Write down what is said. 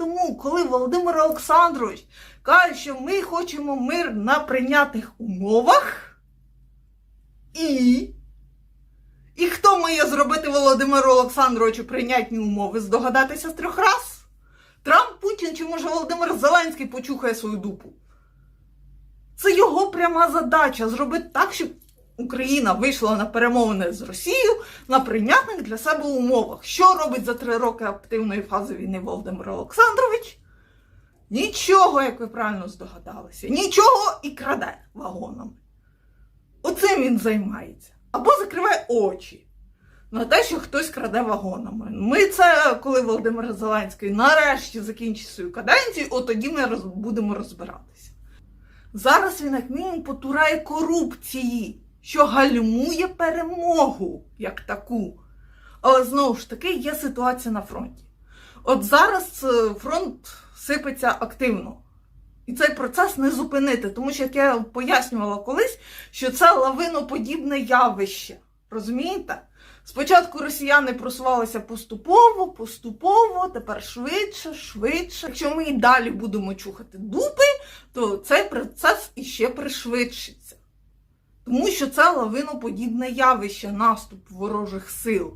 тому, коли Володимир Олександрович каже, що ми хочемо мир на прийнятих умовах, і. І хто має зробити Володимиру Олександровичу прийнятні умови? Здогадатися з трьох раз? Трамп, Путін чи може Володимир Зеленський почухає свою дупу? Це його пряма задача зробити так, щоб Україна вийшла на перемовини з Росією на прийнятних для себе умовах. Що робить за три роки активної фази війни Володимир Олександрович? Нічого, як ви правильно здогадалися. Нічого і краде вагонами. Оцим він займається. Або закриває очі на те, що хтось краде вагонами. Ми це, коли Володимир Зеленський нарешті закінчить свою каденцію, от тоді ми роз... будемо розбиратися. Зараз він, як мінімум, потурає корупції, що гальмує перемогу як таку. Але знову ж таки є ситуація на фронті. От зараз е, фронт сипеться активно. І цей процес не зупинити, тому що, як я пояснювала колись, що це лавиноподібне явище. Розумієте? Спочатку росіяни просувалися поступово, поступово, тепер швидше, швидше. Якщо ми і далі будемо чухати дупи, то цей процес іще пришвидшиться. Тому що це лавиноподібне явище наступ ворожих сил.